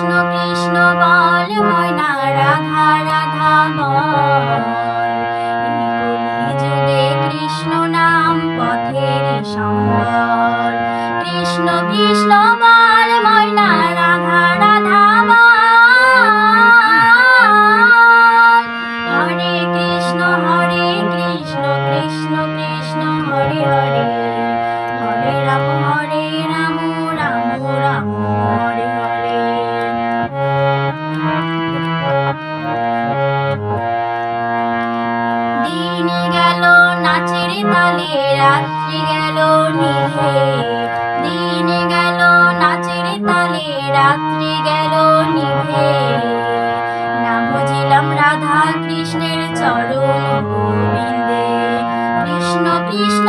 কৃষ্ণ কৃষ্ণ বল, ময়না, রাধা রাধা যুগে কৃষ্ণ নাম পথের সম্বল। কৃষ্ণ কৃষ্ণ বল রাধা রাধা হরে কৃষ্ণ হরে কৃষ্ণ কৃষ্ণ কৃষ্ণ, হরে হরে। হরে রাম হরে রাম রাম রাম। দিন গেল, নাচের রাত্রি গেল নিহে দিন গেল, নাচের রাত্রি গেল নিভে না বুঝিলাম রাধা কৃষ্ণের চরণ কৃষ্ণ কৃষ্ণ